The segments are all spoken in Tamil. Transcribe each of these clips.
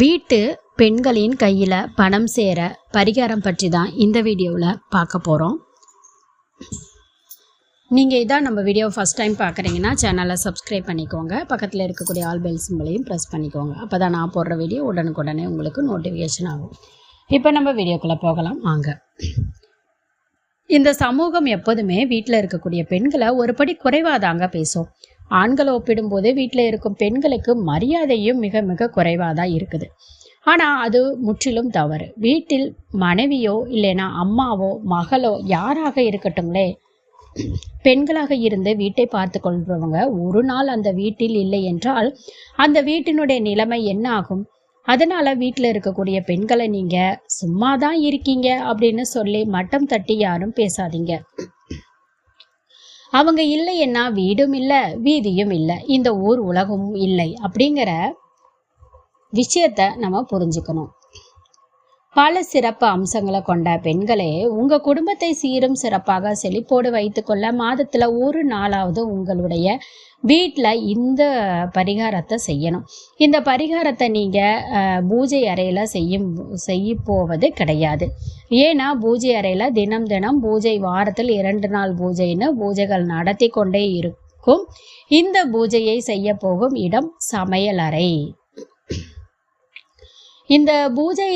வீட்டு பெண்களின் கையில் பணம் சேர பரிகாரம் பற்றி தான் இந்த வீடியோவில் பார்க்க போகிறோம் நீங்கள் இதான் நம்ம வீடியோ ஃபஸ்ட் டைம் பார்க்குறீங்கன்னா சேனலை சப்ஸ்கிரைப் பண்ணிக்கோங்க. பக்கத்தில் இருக்கக்கூடிய ஆல் பெல் சிம்பிளையும் ப்ரெஸ் பண்ணிக்கோங்க. அப்போ தான் நான் போடுற வீடியோ உடனுக்குடனே உங்களுக்கு நோட்டிஃபிகேஷன் ஆகும். இப்போ நம்ம வீடியோக்குள்ளே போகலாம். வாங்க. இந்த சமூகம் எப்போதுமே வீட்டில் இருக்கக்கூடிய பெண்களை ஒருபடி குறைவாக தாங்க பேசும். ஆண்களை ஒப்பிடும்போது வீட்டில் இருக்கும் பெண்களுக்கு மரியாதையும் மிக மிக குறைவாக தான் இருக்குது. ஆனால் அது முற்றிலும் தவறு. வீட்டில் மனைவியோ இல்லைனா அம்மாவோ மகளோ யாராக இருக்கட்டுங்களே பெண்களாக இருந்து வீட்டை பார்த்து கொள்பவங்க ஒரு நாள் அந்த வீட்டில் இல்லை என்றால் அந்த வீட்டினுடைய நிலைமை என்ன ஆகும்? அதனால வீட்டில் இருக்கக்கூடிய பெண்களை நீங்க சும்மா தான் இருக்கீங்க அப்படின்னு சொல்லி மட்டம் தட்டி யாரும் பேசாதீங்க. அவங்க இல்லைன்னா வீடும் இல்லை வீதியும் இல்லை இந்த ஊர் உலகமும் இல்லை அப்படிங்கிற விஷயத்த நம்ம புரிஞ்சுக்கணும். பல சிறப்பு அம்சங்களை கொண்ட பெண்களே உங்க குடும்பத்தை சீரும் சிறப்பாக செழிப்போடு வைத்துக்கொள்ள மாதத்துல ஒரு நாளாவது உங்களுடைய வீட்டில் இந்த பரிகாரத்தை செய்யணும். இந்த பரிகாரத்தை நீங்கள் பூஜை அறையில் செய்யும் செய்ய போவது கிடையாது. ஏன்னா பூஜை அறையில் தினம் தினம் பூஜை வாரத்தில் இரண்டு நாள் பூஜைன்னு பூஜைகள் நடத்தி கொண்டே இருக்கும். இந்த பூஜையை செய்ய போகும் இடம் சமையலறை இந்த பூஜை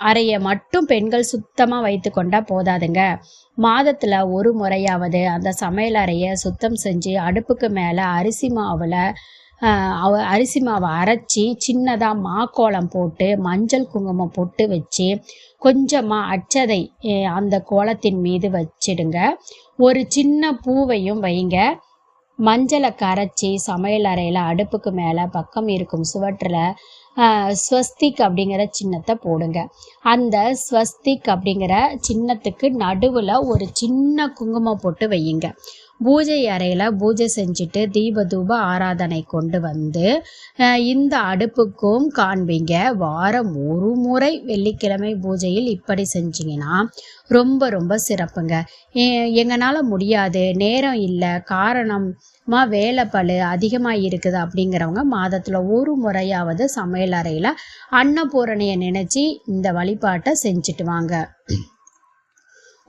அறையை மட்டும் பெண்கள் சுத்தமாக வைத்து கொண்டா போதாதுங்க. மாதத்தில் ஒரு முறையாவது அந்த சமையல் அறையை சுத்தம் செஞ்சு அடுப்புக்கு மேலே அரிசி மாவில் அவ அரிசி மாவை அரைச்சி சின்னதாக மாக்கோளம் போட்டு மஞ்சள் குங்குமம் பொட்டு வச்சு கொஞ்சமாக அச்சதை அந்த கோலத்தின் மீது வச்சிடுங்க. ஒரு சின்ன பூவையும் வைங்க. மஞ்சளை கரைச்சி சமையல் அறையில் அடுப்புக்கு மேலே பக்கம் இருக்கும் சுவற்றில் ஸ்வஸ்திக் அப்படிங்கிற சின்னத்தை போடுங்க. அந்த ஸ்வஸ்திக் அப்படிங்கிற சின்னத்துக்கு நடுவில் ஒரு சின்ன குங்குமம் போட்டு வையுங்க. பூஜை அறையில் பூஜை செஞ்சுட்டு தீபதூப ஆராதனை கொண்டு வந்து இந்த அடுப்புக்கும் காண்பீங்க. வாரம் ஒரு முறை வெள்ளிக்கிழமை பூஜையில் இப்படி செஞ்சீங்கன்னா ரொம்ப ரொம்ப சிறப்புங்க. எங்களால் முடியாது. நேரம் இல்லை. காரணமாக வேலை பழு அதிகமாக இருக்குது அப்படிங்கிறவங்க மாதத்தில் ஒரு முறையாவது சமையல் அறையில் அன்னபூரணையை நினச்சி இந்த வழிபாட்டை செஞ்சுட்டு வாங்க.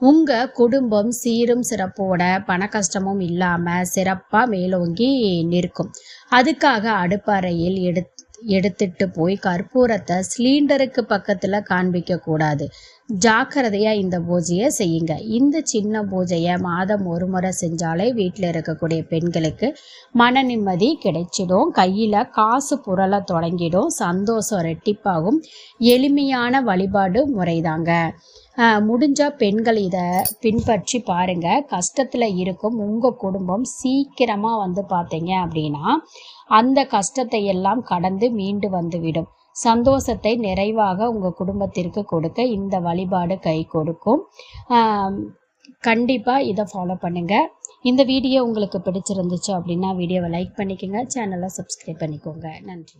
உங்கள் குடும்பம் சீரும் சிறப்போட பண கஷ்டமும் இல்லாமல் சிறப்பாக மேலோங்கி நிற்கும். அதுக்காக அடுப்பறையில் எடு எடுத்துட்டு போய் கற்பூரத்தை சிலிண்டருக்கு பக்கத்தில் காண்பிக்க கூடாது. ஜாக்கிரதையாக இந்த பூஜையை செய்யுங்க. இந்த சின்ன பூஜையை மாதம் ஒரு முறை செஞ்சாலே வீட்டில் இருக்கக்கூடிய பெண்களுக்கு மன நிம்மதி கிடைச்சிடும். கையில் காசு புரள தொடங்கிடும். சந்தோஷம் ரெட்டிப்பாகும். எளிமையான வழிபாடு முறைதாங்க. முடிஞ்சால் பெண்கள் இதை பின்பற்றி பாருங்கள் கஷ்டத்தில் இருக்கும் உங்கள் குடும்பம் சீக்கிரமாக வந்து பார்த்தீங்க அப்படின்னா அந்த கஷ்டத்தை எல்லாம் கடந்து மீண்டு வந்துவிடும் சந்தோஷத்தை நிறைவாக உங்கள் குடும்பத்திற்கு கொடுக்க இந்த வழிபாடு கை கொடுக்கும். கண்டிப்பாக இதை ஃபாலோ பண்ணுங்கள் இந்த வீடியோ உங்களுக்கு பிடிச்சிருந்துச்சு அப்படின்னா வீடியோவை லைக் பண்ணிக்கோங்க. சேனலை சப்ஸ்கிரைப் பண்ணிக்கோங்க. நன்றி.